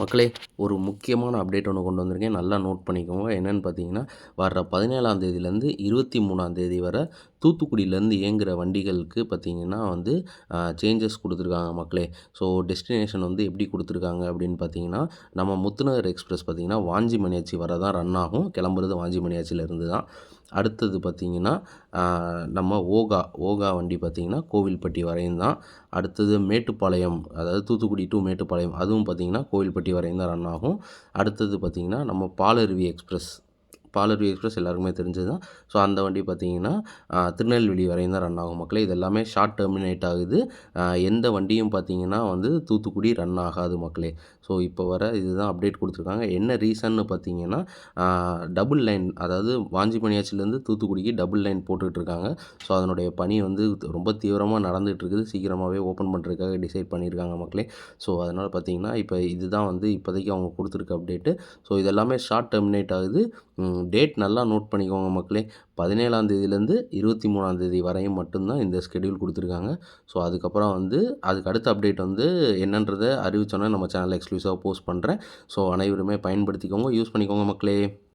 மக்களே ஒரு முக்கியமான அப்டேட் ஒன்று கொண்டு வந்திருக்கேன். நல்லா நோட் பண்ணிக்கோங்க. என்னென்னு பார்த்தீங்கன்னா வர்ற பதினேழாம் தேதியிலேருந்து இருபத்தி மூணாம் தேதி வரை தூத்துக்குடியிலேருந்து இயங்குகிற வண்டிகளுக்கு பார்த்திங்கன்னா வந்து சேஞ்சஸ் கொடுத்துருக்காங்க மக்களே. ஸோ டெஸ்டினேஷன் வந்து எப்படி கொடுத்துருக்காங்க அப்படின்னு பார்த்தீங்கன்னா நம்ம முத்துநகர் எக்ஸ்பிரஸ் பார்த்திங்கன்னா வாஞ்சி மணியாச்சி வர தான் ரன் ஆகும். கிளம்புறது வாஞ்சி மணியாச்சியிலேருந்து தான். அடுத்தது பார்த்திங்கன்னா நம்ம ஓகா ஓகா வண்டி பார்த்திங்கன்னா கோவில்பட்டி வரையும் தான். அடுத்தது மேட்டுப்பாளையம் அதாவது தூத்துக்குடி டு மேட்டுப்பாளையம் அதுவும் பார்த்திங்கன்னா கோவில்பட்டி வரையும் தான் ரன் ஆகும். அடுத்தது பார்த்திங்கன்னா நம்ம பாலருவி எக்ஸ்பிரஸ் பாலருவி எக்ஸ்பிரஸ் எல்லாருக்குமே தெரிஞ்சது தான். ஸோ அந்த வண்டி பார்த்திங்கன்னா திருநெல்வேலி வரையும் தான் ரன் ஆகும் மக்களே. இது எல்லாமே ஷார்ட் டெர்மினேட் ஆகுது எந்த வண்டியும் பார்த்திங்கன்னா வந்து தூத்துக்குடி ரன் ஆகாது மக்களே. ஸோ இப்போ வர இதுதான் அப்டேட் கொடுத்துருக்காங்க. என்ன ரீசன்னு பார்த்தீங்கன்னா டபுள் லைன் அதாவது வாஞ்சிமணியாச்சிலேருந்து தூத்துக்குடிக்கு டபுள் லைன் போட்டுட்ருக்காங்க ஸோ அதனுடைய பணி வந்து ரொம்ப தீவிரமாக நடந்துகிட்ருக்குது சீக்கிரமாகவே ஓப்பன் பண்ணுறதுக்காக டிசைட் பண்ணியிருக்காங்க மக்களே. ஸோ அதனால் பார்த்தீங்கன்னா இப்போ இதுதான் வந்து இப்போதைக்கு அவங்க கொடுத்துருக்க அப்டேட்டு ஸோ இதெல்லாமே ஷார்ட் டெர்மினேட் ஆகுது. டேட் நல்லா நோட் பண்ணிக்கோங்க மக்களே. பதினேழாம் தேதியிலேருந்து இருபத்தி மூணாம் தேதி வரையும் மட்டும்தான் இந்த ஸ்கெடியூல் கொடுத்துருக்காங்க. ஸோ அதுக்கப்புறம் வந்து அதுக்கு அடுத்த அப்டேட் வந்து என்னன்றதை அறிவித்தோன்னே நம்ம சேனலில் எக்ஸ்க்ளூசிவாக போஸ்ட் பண்ணுறேன் ஸோ அனைவருமே பயன்படுத்திக்கோங்க யூஸ் பண்ணிக்கோங்க மக்களே.